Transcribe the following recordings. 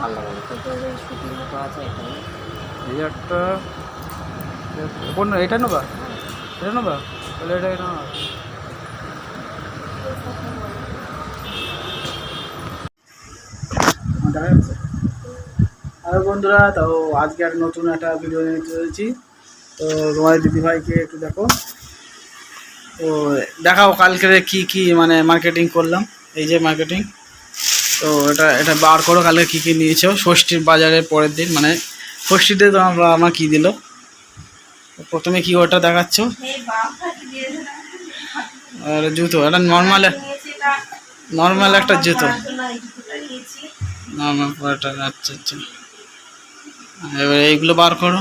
ভালো লাগে। না কিন্তু ওই সুতির মতো আছে এখানে এই একটা কোন এটা নেবা? এটা নেবা? তাহলে এটা এটা নাও। আর বন্ধুরা তো আজকে এক নতুন একটা ভিডিও নিয়ে চলেছি তো তোমার দিদিভাইকে একটু দেখো। তো দেখাও কালকে কি কি মানে মার্কেটিং করলাম। এই যে মার্কেটিং তো এটা এটা বার করো, কালকে কী কী নিয়েছো? ষষ্ঠীর বাজারের পরের দিন মানে ষষ্ঠীতে তো আমরা, আমার কী দিল? প্রথমে কি ওটা দেখাচ্ছ? আর জুতো, এটা নর্মাল নর্মাল একটা জুতো। নর্মাল পরাটা আচ্ছা আচ্ছা। এবার এইগুলো বার করো,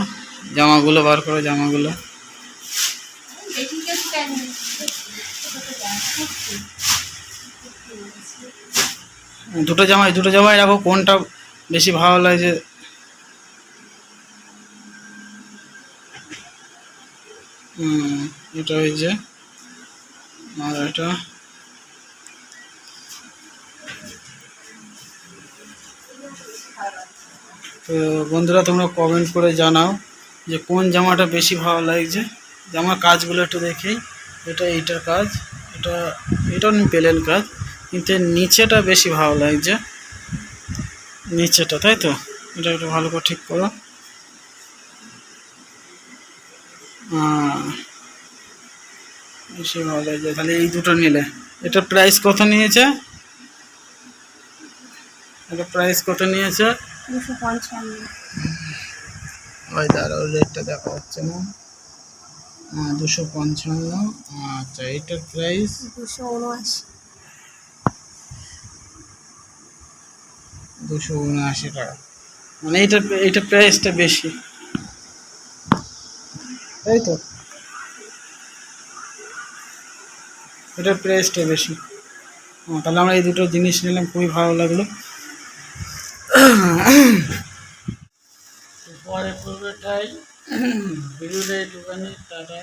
জামাগুলো বার করো, জামাগুলো। দুটো জামাই দুটো জামাই রাখো, কোনটা বেশি ভালো লাগছে এটা হয়েছে আর এটা? তো বন্ধুরা, তোমরা কমেন্ট করে জানাও যে কোন জামাটা বেশি ভালো লাগছে। জামার কাজগুলো একটু দেখি। এটা এইটার কাজ, এটা এটা প্লেন কাজ। কিন্তু নিচেটা বেশি ভালো লাগছে। নিচেটা তাই তো? এটা একটু ভালো করে ঠিক করো। বেশি ভালো লাগছে। তাহলে এই দুটো নিলে। এটা প্রাইস কত নিয়েছে? এটা প্রাইস কত নিয়েছে? দুশো পঞ্চান্ন। ওই দাঁড়াও রেটটা দেখা যাচ্ছে না। হ্যাঁ দুশো পঞ্চান্ন। আচ্ছা এটার প্রাইস দুশো উনআশি। দুশো উনআশি টাকা। মানে এইটার এটা প্রাইসটা বেশি। তাই তো। এটার প্রাইসটা বেশি। তাহলে আমরা এই দুটো জিনিস নিলাম, খুবই ভালো লাগল। পরে পূর্বেটাই ভিডিওটা একটুখানি টাটা